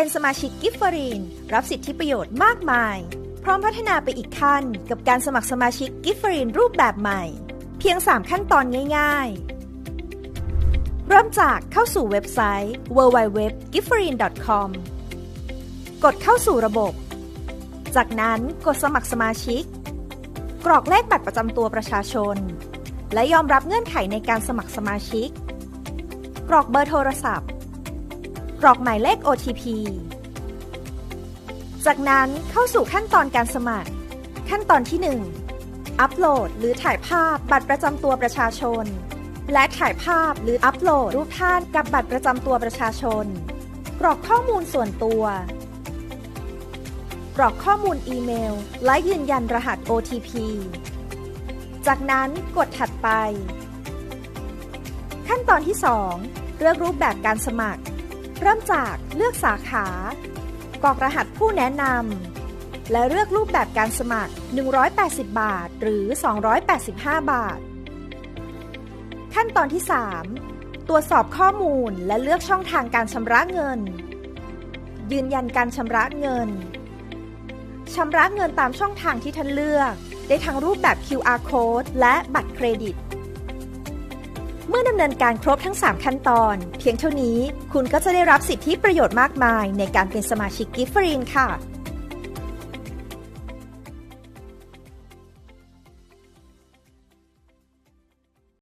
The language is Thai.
เป็นสมาชิกกิฟฟรีนรับสิทธิประโยชน์มากมาย พร้อมพัฒนาไปอีกขั้นกับการสมัครสมาชิกกิฟฟรีนรูปแบบใหม่ เพียง 3 ขั้นตอนง่าย ๆ เริ่มจากเข้าสู่เว็บไซต์ www.gifferin.com กดเข้าสู่ระบบ จากนั้นกดสมัครสมาชิก กรอกเลขบัตรประจำตัวประชาชน และยอมรับเงื่อนไขในการสมัครสมาชิก กรอกเบอร์โทรศัพท์ กรอกหมายเลข OTP จากนั้นเข้าสู่ขั้นตอนการสมัคร ขั้นตอนที่ 1 อัปโหลดหรือถ่ายภาพบัตรประจำตัวประชาชน และถ่ายภาพหรืออัปโหลดรูปท่านกับบัตรประจำตัวประชาชน กรอกข้อมูลส่วนตัว กรอกข้อมูลอีเมล และยืนยันรหัส OTP จากนั้นกดถัดไป ขั้นตอนที่ 2 เลือกรูปแบบการสมัคร เริ่มจากเลือกสาขากรอกรหัสผู้แนะนำ และเลือกรูปแบบการสมัคร 180 บาท หรือ 285 บาท ขั้นตอนที่ 3 ตรวจสอบข้อมูลและเลือกช่องทางการชำระเงิน ยืนยันการชำระเงิน ชำระเงินตามช่องทางที่ท่านเลือก ได้ทั้งรูปแบบ QR code และบัตรเครดิต เมื่อดำเนินการครบทั้ง 3 ขั้นตอน เพียงเท่านี้คุณก็จะได้รับสิทธิประโยชน์มากมายในการเป็นสมาชิกกิฟฟรีนค่ะ